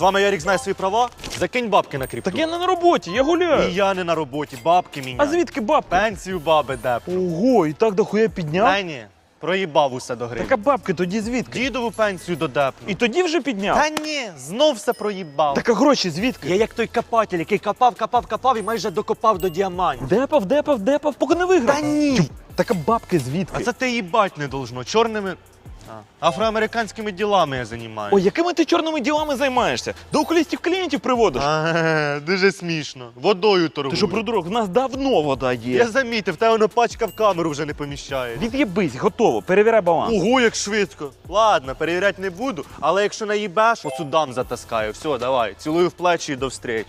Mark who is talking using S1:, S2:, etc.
S1: З вами Ярік знає свої права. Закинь бабки на крипту.
S2: Так я не на роботі, я гуляю.
S1: І я не на роботі, бабки міняю.
S2: А звідки бабки?
S1: Пенсію баби деп.
S2: Ого, і так дохуя підняв?
S1: Та ні, проїбав усе до гри.
S2: Так а бабки тоді звідки?
S1: Дідову пенсію додепну.
S2: І тоді вже підняв?
S1: Та ні, знов все проїбав.
S2: Так а гроші звідки?
S1: Я як той копатель, який копав, копав, копав і майже докопав до діамантів.
S2: Депав, депав, депав, поки не виграв.
S1: Та ні.
S2: Так а бабки звідки?
S1: А це ти їбать не должно. Чорними афроамериканськими ділами я займаюся.
S2: Ой, якими ти чорними ділами займаєшся? До окулістів клієнтів приводиш?
S1: А, дуже смішно. Водою торгую.
S2: Ти що, придурок, в нас давно вода є.
S1: Я замітив, те воно пачка в камеру вже не поміщає.
S2: Від'єбись, готово, перевіряй баланс.
S1: Ого, як швидко. Ладно, перевіряти не буду, але якщо наїбеш, оцю дам затаскаю. Все, давай, цілую в плечі і до встречі.